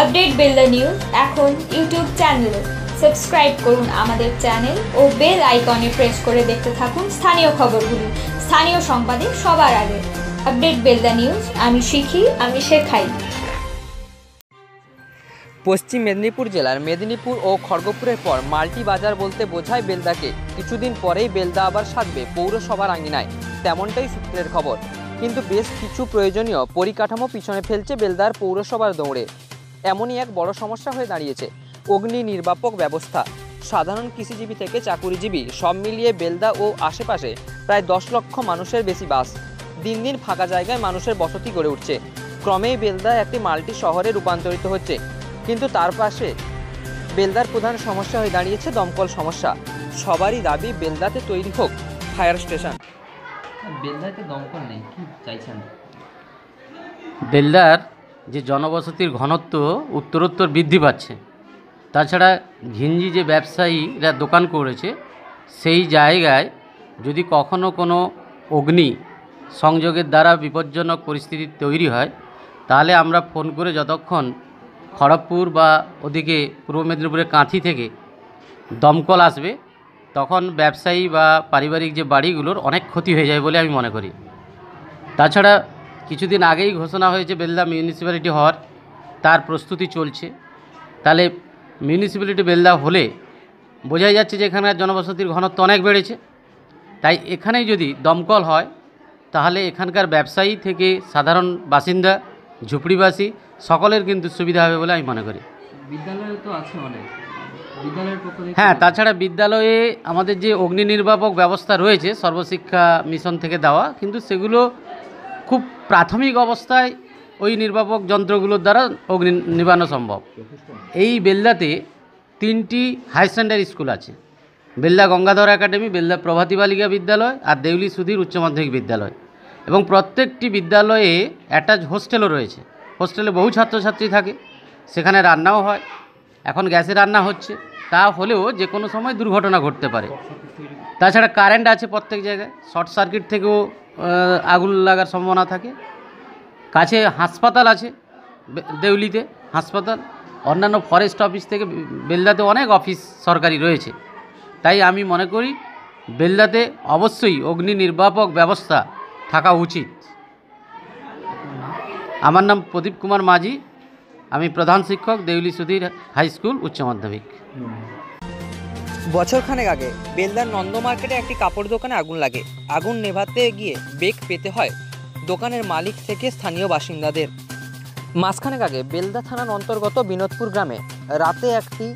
Update Belda news এখন YouTube চ্যানেলে। Subscribe করুন আমাদের চ্যানেল ও বেল আইকনে প্রেস করে দেখতে থাকুন স্থানীয় খবরগুলি। স্থানীয় সংবাদে সবার আগে। আপডেট বেলদা নিউজ, আমি শিখি, আমি শেখাই। পশ্চিম মেদিনীপুর জেলার মেদিনীপুর ও খড়গপুরের পর মাল্টি বাজার বলতে বোঝায় বেলদাকে। কিছুদিন পরেই বেলদা আবার সাজবে পৌরসভার আঙিনায়। তেমনটাই সূত্রের খবর। কিন্তু বেশ কিছু প্রয়োজনীয় পরিকাঠামো পিছনে ফেলছে বেলদার পৌরসভার দৌড়ে। এমনই এক বড় সমস্যা হয়ে দাঁড়িয়েছে। অগ্নি নির্বাপক ব্যবস্থা। সাধারণ কৃষিজীবী থেকে চাকুরিজীবী সব মিলিয়ে বেলদা ও আশেপাশে প্রায় দশ লক্ষ মানুষের বেশি বাস। দিন দিন ফাঁকা জায়গায় মানুষের বসতি গড়ে উঠছে। ক্রমেই বেলদা একটি মাল্টি শহরে রূপান্তরিত হচ্ছে। কিন্তু তার পাশে বেলদার প্রধান সমস্যা হয়ে দাঁড়িয়েছে দমকল সমস্যা। সবারই দাবি বেলদাতে তৈরি হোক ফায়ার স্টেশন। বেলদাতে দমকল নেই কি চাইছেন? বেলদার যে জনবসতির ঘনত্ব উত্তরোত্তর বৃদ্ধি পাচ্ছে। তাছাড়া ঘিঞ্জি যে ব্যবসায়ীরা দোকান করেছে, সেই জায়গায় যদি কখনো কোনো অগ্নি সংযোগের দ্বারা বিপজ্জনক পরিস্থিতি তৈরি হয়, তাহলে আমরা ফোন করে যতক্ষণ খড়গপুর বা ওদিকে পূর্ব মেদিনীপুরের কাঁথি থেকে দমকল আসবে, তখন ব্যবসায়ী বা পারিবারিক যে বাড়িগুলোর অনেক ক্ষতি হয়ে যায় বলে আমি মনে করি। তাছাড়া কিছুদিন আগেই ঘোষণা হয়েছে বেলদা মিউনিসিপ্যালিটি হওয়ার তার প্রস্তুতি চলছে। তাহলে মিউনিসিপ্যালিটি বেলদা হলে বোঝাই যাচ্ছে যে এখানকার জনবসতির ঘনত্ব অনেক বেড়েছে। তাই এখানেই যদি দমকল হয় তাহলে এখানকার ব্যবসায়ী থেকে সাধারণ বাসিন্দা ঝুপড়িবাসী সকলের কিন্তু সুবিধা হবে বলে আমি মনে করি। বিদ্যালয়ে তো আছে অনেক। বিদ্যালয়ের হ্যাঁ তাছাড়া বিদ্যালয়ে আমাদের যে অগ্নি নির্বাপক ব্যবস্থা রয়েছে সর্বশিক্ষা মিশন থেকে দেওয়া কিন্তু সেগুলো খুব প্রাথমিক অবস্থায় ওই নির্বাপক যন্ত্রগুলোর দ্বারা অগ্নি নির্বানো সম্ভব। এই বেলদাতে তিনটি হাই স্ট্যান্ডার্ড স্কুল আছে। বেলদা গঙ্গাধর একাডেমি, বেলদা প্রভাতী বালিকা বিদ্যালয় আর দেউলি সুধীর উচ্চ মাধ্যমিক বিদ্যালয়। এবং প্রত্যেকটি বিদ্যালয়ে অ্যাটাচ হোস্টেলও রয়েছে। হোস্টেলে বহু ছাত্রছাত্রী থাকে, সেখানে রান্নাও হয়। এখন গ্যাসে রান্না হচ্ছে। তা হলেও যে কোনো সময় দুর্ঘটনা ঘটতে পারে। তাছাড়া কারেন্ট আছে প্রত্যেক জায়গায়। শর্ট সার্কিট থেকেও আগুন লাগার সম্ভাবনা থাকে। কাছে হাসপাতাল আছে দেউলিতে হাসপাতাল। অন্যান্য ফরেস্ট অফিস থেকে বেলদাতে অনেক অফিস সরকারি রয়েছে। তাই আমি মনে করি বেলদাতে অবশ্যই অগ্নি নির্বাপক ব্যবস্থা থাকা উচিত। আমার নাম প্রদীপ কুমার মাঝি। আমি প্রধান শিক্ষক দেউলি সুধীর হাই স্কুল উচ্চ মাধ্যমিক। বছরখানেক আগে বেলদার নন্দ মার্কেটে একটি কাপড় দোকানে আগুন লাগে। আগুন নেভাতে গিয়ে বেগ পেতে হয় দোকানের মালিক থেকে স্থানীয় বাসিন্দাদের। মাসখানেক আগে বেলদা থানার অন্তর্গত বিনোদপুর গ্রামে রাতে একটি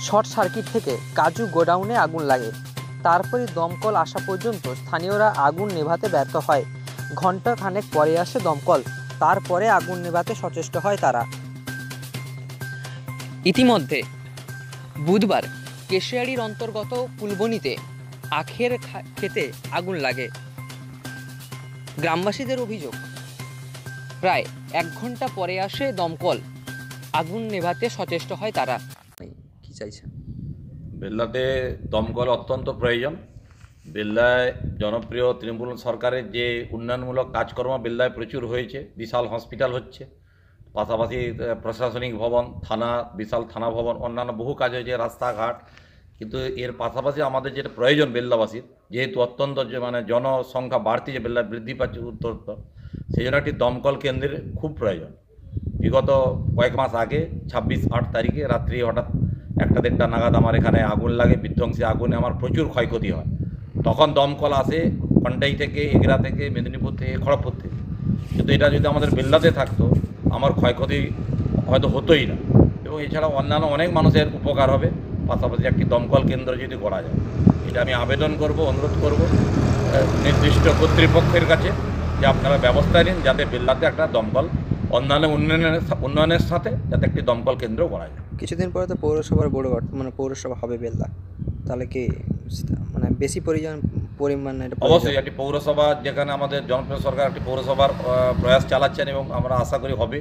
শর্ট সার্কিট থেকে কাজু গোডাউনে আগুন লাগে। তারপরে দমকল আসা পর্যন্ত স্থানীয়রা আগুন নেভাতে ব্যর্থ হয়। ঘণ্টা খানেক পরে আসে দমকল, তারপরে আগুন নেভাতে সচেষ্ট হয় তারা। ইতিমধ্যে বুধবার কেশিয়াড়ির অন্তর্গত কুলবনিতে আখের খেতে আগুন লাগে। গ্রামবাসীদের অভিযোগ প্রায় এক ঘণ্টা পরে আসে দমকল। আগুন নেভাতে সচেষ্ট হয় তারা। কি চাইছে বেল্লাতে দমকল অত্যন্ত প্রয়োজন। বেল্লায় জনপ্রিয় তৃণমূল সরকারের যে উন্নয়নমূলক কাজকর্ম বেল্লায় প্রচুর হয়েছে বিশাল হসপিটাল হচ্ছে পাশাপাশি প্রশাসনিক ভবন থানা বিশাল থানা ভবন অন্যান্য বহু কাজ হয়েছে রাস্তাঘাট কিন্তু এর পাশাপাশি আমাদের যেটা প্রয়োজন বেল্লাবাসীর, যেহেতু অত্যন্ত যে মানে জনসংখ্যা বাড়তি যে বেল্লা বৃদ্ধি পাচ্ছে উত্তরোত্তর সেই জন্য একটি দমকল কেন্দ্রের খুব প্রয়োজন। বিগত কয়েক মাস আগে, ছাব্বিশ আট তারিখে রাত্রি হঠাৎ একটা দেড়টা নাগাদ আমার এখানে আগুন লাগে, বিধ্বংসী আগুনে আমার প্রচুর ক্ষয়ক্ষতি হয়। তখন দমকল আসে কন্টাই থেকে, এগরা থেকে, মেদিনীপুর থেকে, খড়গপুর থেকে। কিন্তু এটা যদি আমাদের বেল্লাতে থাকতো, আমার ক্ষয়ক্ষতি হয়তো হতোই না। এবং এছাড়াও অন্যান্য অনেক মানুষের উপকার হবে। পাশাপাশি একটি দমকল কেন্দ্র যদি করা যায়। এটা আমি আবেদন করব অনুরোধ করব নির্দিষ্ট কর্তৃপক্ষের কাছে যে আপনারা ব্যবস্থা নিন যাতে বেল্লাতে একটা দমকল অন্যান্য উন্নয়নের উন্নয়নের সাথে যাতে একটি দমকল কেন্দ্র করা যায়। কিছুদিন পরে তো পৌরসভার বড় মানে পৌরসভা হবে বেলদা তাহলে কি মানে বেশি পরিমাণ পরিমাণে অবশ্যই একটি পৌরসভা যেখানে আমাদের জনপ্রিয় সরকার একটি পৌরসভার প্রয়াস চালাচ্ছেন এবং আমরা আশা করি হবে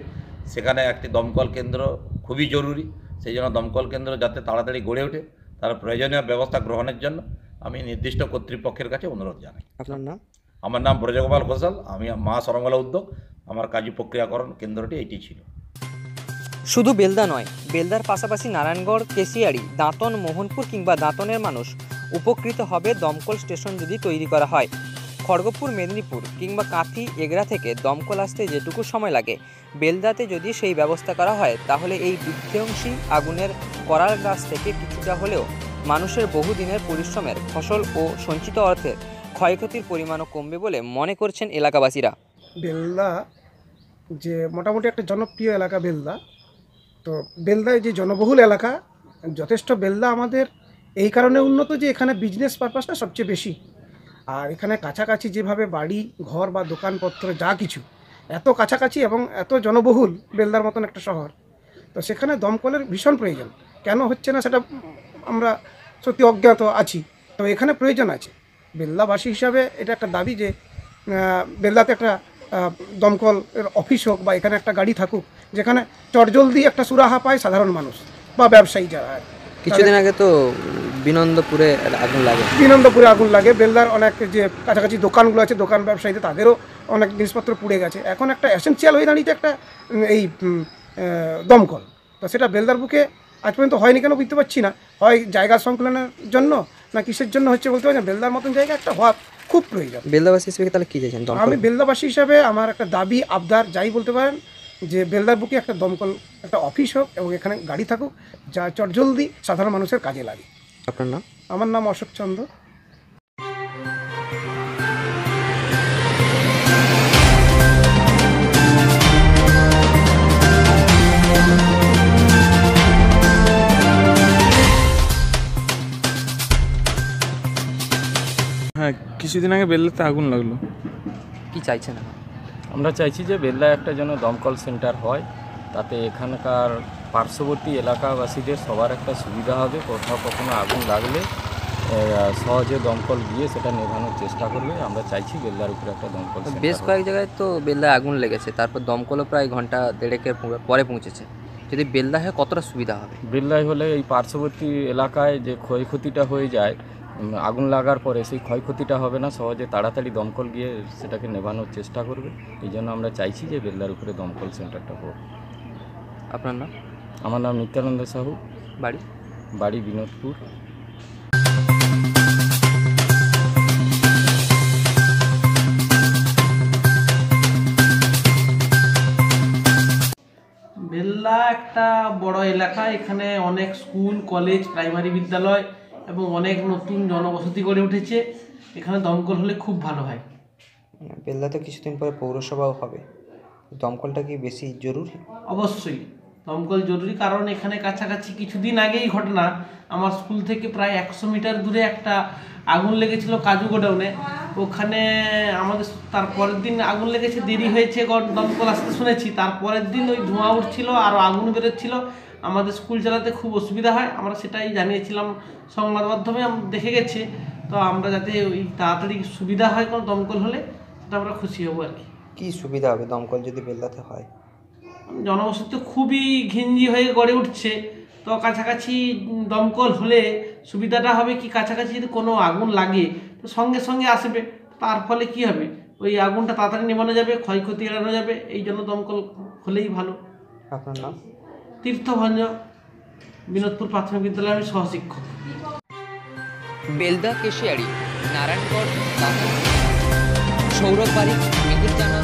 সেখানে একটি দমকল কেন্দ্র খুবই জরুরি। সেই জন্য দমকল কেন্দ্র যাতে তাড়াতাড়ি গড়ে ওঠে তার প্রয়োজনীয় ব্যবস্থা গ্রহণের জন্য আমি নির্দিষ্ট কর্তৃপক্ষের কাছে অনুরোধ জানাই। আপনার নাম? আমার নাম ব্রজগোপাল ঘোষাল আমি মা সরঙ্গলা উদ্যোগ আমার কাজী প্রক্রিয়াকরণ কেন্দ্রটি এইটি ছিল। শুধু বেলদা নয় বেলদার পাশাপাশি নারায়ণগড় কেশিয়ারি দাঁতন মোহনপুর কিংবা দাঁতনের মানুষ উপকৃত হবে দমকল স্টেশন যদি তৈরি করা হয়। খড়গপুর, মেদিনীপুর কিংবা কাঁথি, এগরা থেকে দমকল আসতে যেটুকু সময় লাগে, বেলদাতে যদি সেই ব্যবস্থা করা হয়, তাহলে এই বিধ্বংসী আগুনের করার গাছ থেকে কিছুটা হলেও মানুষের বহুদিনের পরিশ্রমের ফসল ও সঞ্চিত অর্থের ক্ষয়ক্ষতির পরিমাণও কমবে বলে মনে করছেন এলাকাবাসীরা। বেলদা যে মোটামুটি একটা জনপ্রিয় এলাকা বেলদা। তো বেলদায় যে জনবহুল এলাকা, যথেষ্ট বেলদা আমাদের এই কারণে উন্নত যে এখানে বিজনেস পারপাসটা সবচেয়ে বেশি। আর এখানে কাছাকাছি যেভাবে বাড়ি ঘর বা দোকানপত্র যা কিছু এত কাছাকাছি এবং এত জনবহুল বেলদার মতন একটা শহর তো সেখানে দমকলের ভীষণ প্রয়োজন। কেন হচ্ছে না সেটা আমরা সত্যি অজ্ঞাত আছি তো এখানে প্রয়োজন আছে। বেলদাবাসী হিসাবে এটা একটা দাবি যে বেলদাতে একটা দমকল অফিস হোক বা এখানে একটা গাড়ি থাকুক যেখানে চটজলদি একটা সুরাহা পায় সাধারণ মানুষ বা ব্যবসায়ী যারা। কিছুদিন আগে তো বিনন্দপুরে আগুন লাগে। বিনন্দপুরে আগুন লাগে। বেলদার অনেক যে কাছাকাছি দোকানগুলো আছে দোকান ব্যবসায়ীতে তাদেরও অনেক জিনিসপত্র পুড়ে গেছে। এখন একটা এসেন্সিয়াল হয়ে দাঁড়িয়েছে একটা এই দমকল। তো সেটা বেলদার বুকে আজ পর্যন্ত হয়নি কেন বুঝতে পারছি না। হয় জায়গা সংকুলনের জন্য না কিসের জন্য হচ্ছে বলতে পারছি বেলদার মতন জায়গা একটা হওয়া খুব প্রয়োজন। বেলদাবাসী হিসেবে তাহলে কী চাইছেন আমি বেলদাবাসী হিসাবে আমার একটা দাবি আবদার যাই বলতে পারেন যে বেলদার বুকে একটা দমকল একটা অফিস হোক এবং এখানে গাড়ি থাকুক যা চটজলদি সাধারণ মানুষের কাজে লাগে। আপনার নাম? আমার নাম অশোক চন্দ্র। হ্যাঁ কিছুদিন আগে বেললাতে আগুন লাগল। কি চাইছেন আমরা চাইছি যে বেল্লা একটা যেন দমকল সেন্টার হয়। তাতে এখানকার পার্শ্ববর্তী এলাকাবাসীদের সবার একটা সুবিধা হবে কোথাও কখনো আগুন লাগলে সহজে দমকল গিয়ে সেটা নেভানোর চেষ্টা করবে। আমরা চাইছি বেল্লার উপরে একটা দমকল বেশ কয়েক জায়গায় তো বেলদায় আগুন লেগেছে তারপর দমকলও প্রায় ঘণ্টা দেড়েকের পরে পৌঁছেছে। যদি বেলদা হয় কতটা সুবিধা হবে? বেল্লায় হলে এই পার্শ্ববর্তী এলাকায় যে ক্ষয়ক্ষতিটা হয়ে যায় আগুন লাগার পরে সেই ক্ষয়ক্ষতিটা হবে না সহজে তাড়াতাড়ি দমকল গিয়ে সেটাকে নেভানোর চেষ্টা করবে। এই জন্য আমরা চাইছি যে বেল্লার উপরে দমকল সেন্টারটা হোক। আপনার নাম? আমার নাম নিত্যানন্দ সাহু। বাড়ি? বাড়ি বিনোদপুর। বেল্লা একটা বড় এলাকা এখানে অনেক স্কুল কলেজ প্রাইমারি বিদ্যালয় এবং অনেক নতুন জনবসতি গড়ে উঠেছে। এখানে দমকল হলে খুব ভালো হয়। বেলদাতে কিছুদিন পরে পৌরসভাও হবে। দমকলটা কি বেশি জরুরি? অবশ্যই। দমকল জরুরি, কারণ এখানে কাছাকাছি কিছুদিন আগেই ঘটনা। আমার স্কুল থেকে প্রায় একশো মিটার দূরে একটা আগুন লেগেছিল কাজু গোডাউনে। ওখানে আমাদের তার পরের দিন আগুন লেগেছে, দেরি হয়েছে দমকল আসতে শুনেছি। তারপরের দিন ওই ধোঁয়া উঠছিল, আর আগুন বেরোচ্ছিল। আমাদের স্কুল চালাতে খুব অসুবিধা হয়। আমরা সেটাই জানিয়েছিলাম সংবাদ মাধ্যমে দেখে গেছে। তো আমরা যাতে ওই তাড়াতাড়ি সুবিধা হয় কোনো দমকল হলে, সেটা আমরা খুশি হব আর কি। কি সুবিধা হবে দমকল যদি বেলদাতে হয়? জনবসতি তো খুবই ঘিঞ্জি হয়ে গড়ে উঠছে। তো কাছাকাছি দমকল হলে সুবিধাটা হবে কি? কাছাকাছি যদি কোনো আগুন লাগে তো সঙ্গে সঙ্গে আসবে। তার ফলে কি হবে? ওই আগুনটা তাড়াতাড়ি নেমানো যাবে ক্ষয়ক্ষতি এড়ানো যাবে। এই জন্য দমকল হলেই ভালো। আপনার নাম? তীর্থভঞ্জ বিনোদপুর প্রাথমিক বিদ্যালয়ে আমি সহশিক্ষক। বেলদা কেশিয়ারি নারায়ণগড় সৌরভ বাড়ি মেহুর জানা।